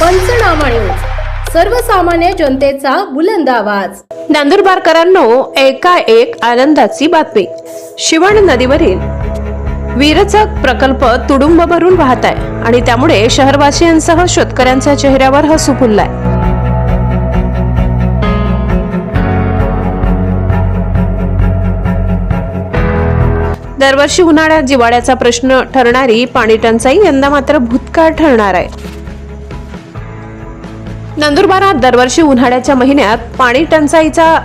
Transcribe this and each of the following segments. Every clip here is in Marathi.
पंचनामा न्यूज सर्वसामान्य जनतेचा बुलंद आवाज. नंदुरबारकरांनो एकाएक आनंदाची बातमी. शिवण नदीवरील वीरचक प्रकल्प तुडुंब भरून वाहत आहे आणि त्यामुळे शहरवासियांसह शेतकऱ्यांच्या चेहऱ्यावर हसू फुललाय. दरवर्षी उन्हाळ्यात जिवाळ्याचा प्रश्न ठरणारी पाणी टंचाई यंदा मात्र भूतकाळ ठरणार आहे. नंदुरबारात दरवर्षी उन्हाळ्याच्या महिन्यात पाणी टंचाईचा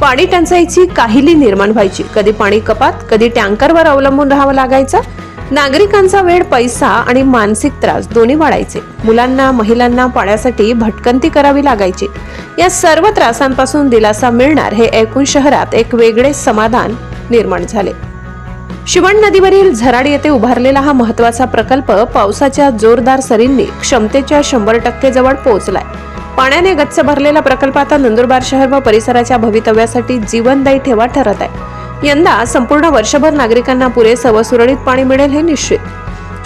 पाणी टंचाईची काहिली निर्माण व्हायची. कधी पाणी कपात कधी टँकरवर अवलंबून राहावं लागायचं? नागरिकांचा वेळ पैसा आणि मानसिक त्रास दोन्ही वाढायचे. मुलांना महिलांना पाण्यासाठी भटकंती करावी लागायची. या सर्व त्रासांपासून दिलासा मिळणार हे ऐकून शहरात एक वेगळे समाधान निर्माण झाले. शिवण नदीवरील झराड येथे उभारलेला हा महत्त्वाचा प्रकल्प पावसाच्या जोरदार सरींनी क्षमतेच्या शंभर टक्के जवळ पोहोचलाय. पाण्याने गच्च भरलेला प्रकल्प आता नंदुरबार शहर व परिसराच्या भवितव्यासाठी जीवनदायी ठेवा ठरत आहे. यंदा संपूर्ण वर्षभर नागरिकांना पुरेसं व सुरळीत पाणी मिळेल हे निश्चित.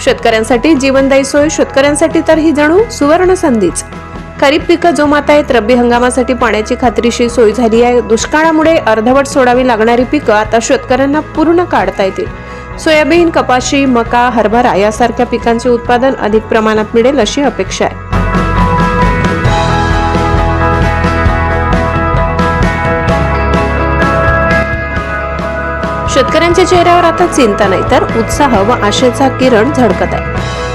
शेतकऱ्यांसाठी जीवनदायी सोय शेतकऱ्यांसाठी तर ही जणू सुवर्ण संधीच. खरीप पिकं जोमात आहेत. रब्बी हंगामासाठी पाण्याची खात्रीशी सोय झाली आहे. दुष्काळामुळे अर्धवट सोडावी लागणारी पिकं आता शेतकऱ्यांना पूर्ण काढता येतील. सोयाबीन कपाशी मका हरभरा यासारख्या पिकांचे उत्पादन अधिक प्रमाणात मिळेल अशी अपेक्षा आहे. शेतकऱ्यांच्या चेहऱ्यावर आता चिंता नाही तर उत्साह व आशेचा किरण झळकत आहे.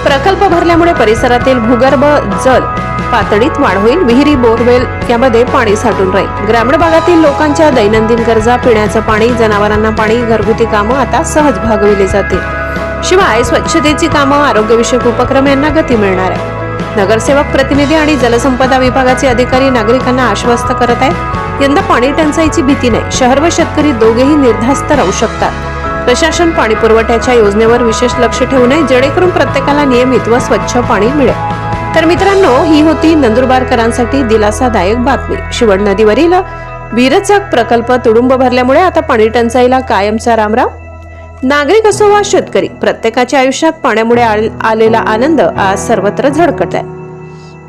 प्रकल्प भरल्यामुळे परिसरातील भूगर्भ जल पातळीत वाढ होईल. विहिरी बोरवेल यामध्ये पाणी साठून राहील. ग्रामीण भागातील लोकांच्या दैनंदिन गरजा पिण्याचं पाणी जनावरांना पाणी घरगुती कामं आता सहज भागविली जातील. शिवाय स्वच्छतेची कामं आरोग्यविषयक उपक्रम यांना गती मिळणार आहे. नगरसेवक प्रतिनिधी आणि जलसंपदा विभागाचे अधिकारी नागरिकांना आश्वस्त करत आहेत. यंदा पाणी टंचाईची भीती नाही. शहर व शेतकरी दोघेही निर्धास्त राहू शकतात. प्रशासन पाणी पुरवठ्याच्या योजनेवर विशेष लक्ष ठेवू नये जेणेकरून प्रत्येकाला नियमित व स्वच्छ पाणी मिळेल. तर मित्रांनो ही होती नंदुरबारकरांसाठी दिलासादायक बातमी. शिवण नदीवरील वीरचाक प्रकल्प तुडुंब भरल्यामुळे आता पाणी टंचाईला कायमचा रामराव. नागरिक असो वा शेतकरी प्रत्येकाच्या आयुष्यात पाण्यामुळे आलेला आनंद आज सर्वत्र झळकत आहे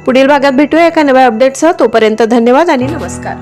पुढील भागात भेटूया एका नव्या अपडेटसह तोपर्यंत धन्यवाद आणि नमस्कार.